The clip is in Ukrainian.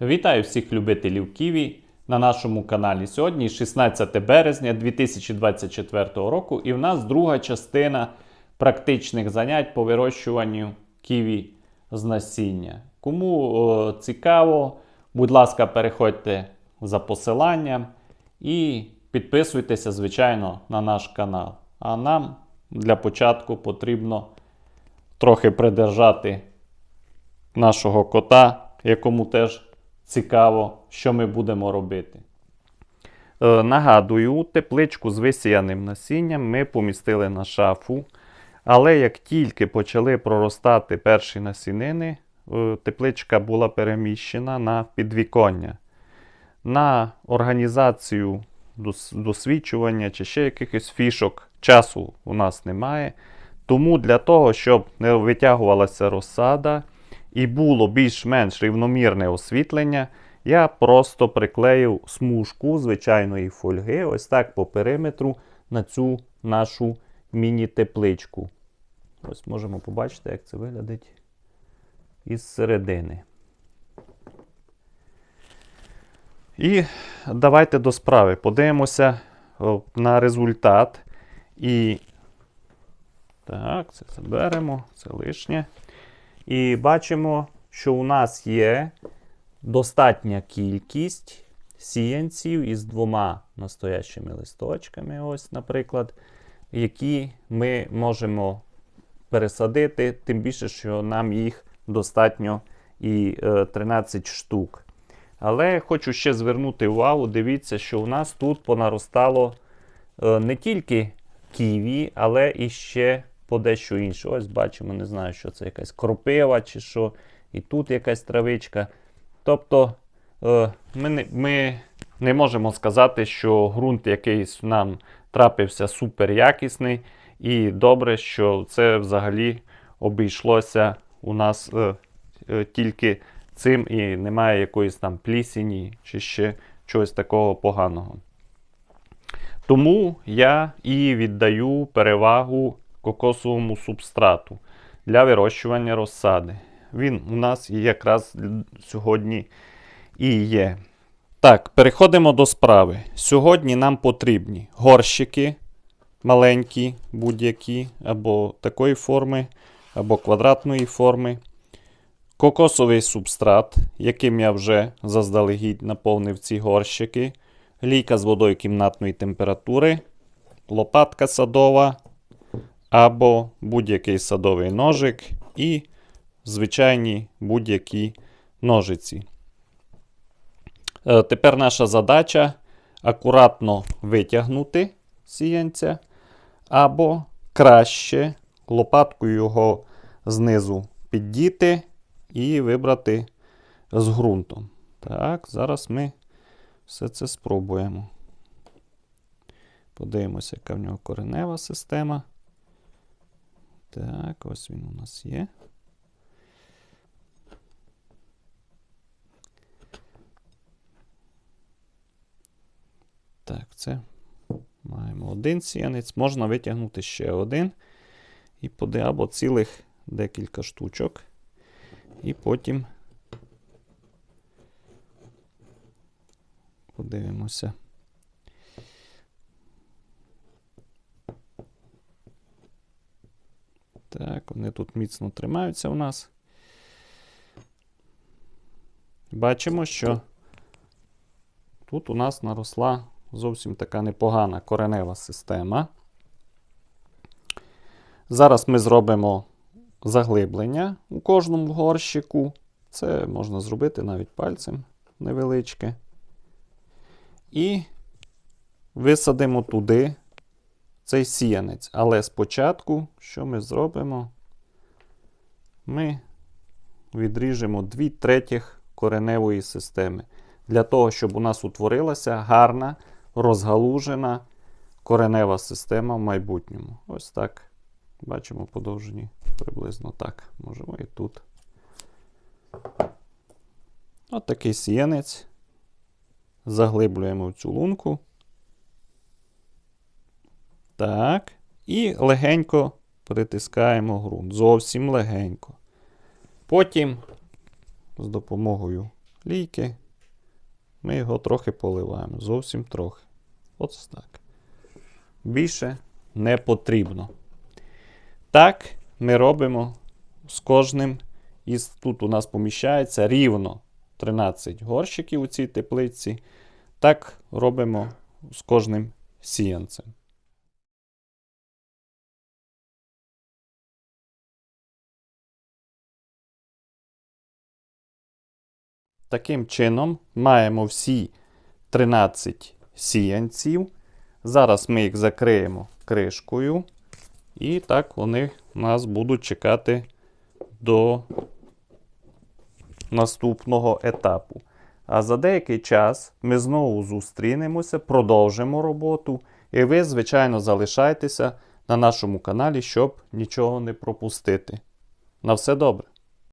Вітаю всіх любителів Ківі на нашому каналі. Сьогодні 16 березня 2024 року, і в нас друга частина практичних занять по вирощуванню ківі з насіння. Кому е, цікаво, будь ласка, переходьте за посиланням і підписуйтеся, звичайно, на наш канал. А нам для початку потрібно трохи придержати нашого кота, якому теж цікаво, що ми будемо робити. Е, нагадую, тепличку з висіяним насінням ми помістили на шафу. Але як тільки почали проростати перші насінини, е, тепличка була переміщена на підвіконня. На організацію досвідчування чи ще якихось фішок часу у нас немає. Тому для того, щоб не витягувалася розсада і було більш-менш рівномірне освітлення, я просто приклеїв смужку звичайної фольги, ось так по периметру на цю нашу міні-тепличку. Ось можемо побачити, як це виглядить із середини. І давайте до справи. Подивимося на результат. І так, це заберемо, це лишнє. І бачимо, що у нас є достатня кількість сіянців із двома настоящими листочками, ось, наприклад, які ми можемо пересадити, тим більше, що нам їх достатньо і е, 13 штук. Але хочу ще звернути увагу, дивіться, що у нас тут понаростало е, не тільки ківі, але і ще по дещо інше. Ось бачимо, не знаю, що це якась кропива чи що. І тут якась травичка. Тобто е, ми, не, ми не можемо сказати, що ґрунт якийсь нам трапився супер якісний. І добре, що це взагалі обійшлося у нас е, е, тільки цим і немає якоїсь там плісені чи ще чогось такого поганого. Тому я і віддаю перевагу кокосовому субстрату для вирощування розсади. Він у нас якраз сьогодні і є. Так, переходимо до справи. Сьогодні нам потрібні горщики маленькі, будь-які, або такої форми, або квадратної форми. Кокосовий субстрат, яким я вже заздалегідь наповнив ці горщики. Лійка з водою кімнатної температури, лопатка садова, або будь-який садовий ножик і звичайні будь-які ножиці. Е, Тепер наша задача акуратно витягнути сіянця, або краще лопаткою його знизу піддіти і вибрати з ґрунтом. Так, зараз ми все це спробуємо. Подивимося, яка в нього коренева система. Так, ось він у нас є. Так, це маємо один сіянець. Можна витягнути ще один. І поди або цілих декілька штучок. І потім подивимося. Так, вони тут міцно тримаються у нас. Бачимо, що тут у нас наросла зовсім така непогана коренева система. Зараз ми зробимо заглиблення у кожному горщику. Це можна зробити навіть пальцем невеличке. І висадимо туди цей сіянець. Але спочатку, що ми зробимо? Ми відріжемо 2 третіх кореневої системи. Для того, щоб у нас утворилася гарна, розгалужена коренева система в майбутньому. Ось так. Бачимо подовжені приблизно так. Можемо і тут. От такий сіянець. Заглиблюємо в цю лунку. Так. І легенько притискаємо ґрунт. Зовсім легенько. Потім з допомогою лійки. Ми його трохи поливаємо. Зовсім трохи. Ось так. Більше не потрібно. Так, ми робимо з кожним. Із тут у нас поміщається рівно 13 горщиків у цій теплиці. Так робимо з кожним сіянцем. Таким чином, маємо всі 13 сіянців. Зараз ми їх закриємо кришкою. І так вони нас будуть чекати до наступного етапу. А за деякий час ми знову зустрінемося, продовжимо роботу. І ви, звичайно, залишайтеся на нашому каналі, щоб нічого не пропустити. На все добре!